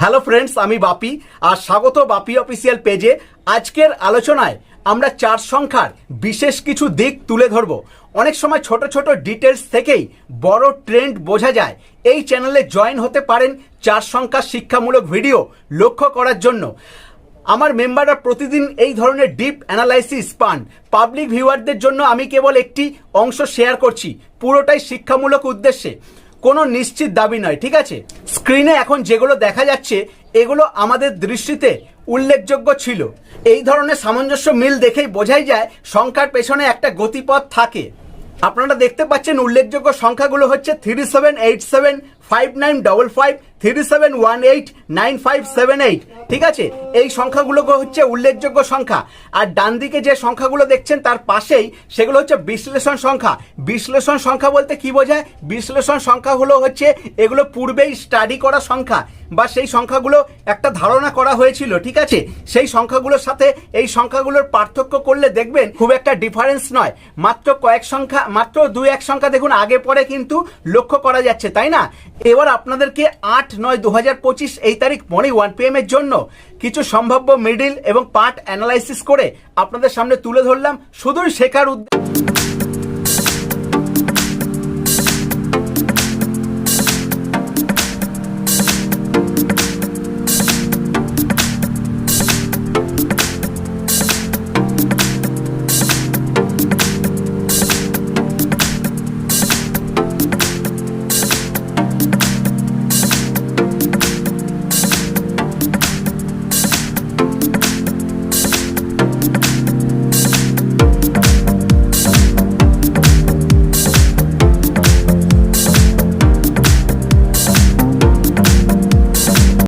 Hello friends আমি বাপি, আর স্বাগত বাপি official পেজে আজকের আলোচনায় আমরা চার সংখ্যার বিশেষ কিছু দিক তুলে ধরব। অনেক সময় ছোট ছোট ডিটেলস থেকেই বড় ট্রেন্ড বোঝা যায়। এই চ্যানেলে জয়েন হতে পারেন চার সংখ্যার শিক্ষামূলক ভিডিও লক্ষ্য করার জন্য। আমার মেম্বাররা প্রতিদিন এই ধরনের ডিপ অ্যানালাইসিস পান। পাবলিক ভিউয়ারদের জন্য আমি কেবল একটি অংশ শেয়ার করছি। পুরোটাই শিক্ষামূলক উদ্দেশ্যে। কোনো নিশ্চিত দাবি নয়, ঠিক আছে? স্ক্রিনে এখন যেগুলো দেখা যাচ্ছে, এগুলো আমাদের দৃষ্টিতে উল্লেখযোগ্য ছিল। এই ধরনের সামঞ্জস্য মিল দেখেই বোঝাই যায় সংখ্যার পেছনে একটা গতিপথ থাকে। আপনারা দেখতে পাচ্ছেন উল্লেখযোগ্য সংখ্যাগুলো হচ্ছে three seven eight seven five nine double five three seven one eight nine five seven eight ঠিক আছে? এই সংখ্যাগুলো হচ্ছে উল্লেখযোগ্য সংখ্যা। আর ডান দিকে যে সংখ্যাগুলো দেখছেন, তার পাশেই সেগুলো হচ্ছে বিশ্লেষণ সংখ্যা। বিশ্লেষণ সংখ্যা বলতে কি বোঝায়? বিশ্লেষণ সংখ্যা হলো হচ্ছে এগুলো পূর্বেই স্টাডি করা সংখ্যা বা সেই সংখ্যাগুলো একটা ধারণা করা হয়েছিল, ঠিক আছে? সেই সংখ্যাগুলোর সাথে এই সংখ্যাগুলোর পার্থক্য করলে দেখবেন খুব একটা ডিফারেন্স নয়। মাত্র কয়েক সংখ্যা, মাত্র দুই এক সংখ্যা দেখুন, আগে পরে কিন্তু লক্ষ্য করা যাচ্ছে, তাই না? এবার আপনাদেরকে আট নয় দু হাজার পঁচিশ এই তারিখ মর্নিং ওয়ান পি এর জন্য কিছু সম্ভাব্য মিডিল এবং পার্ট অ্যানালাইসিস করে আপনাদের সামনে তুলে ধরলাম। শুধুই শেখার উদ্দেশ্য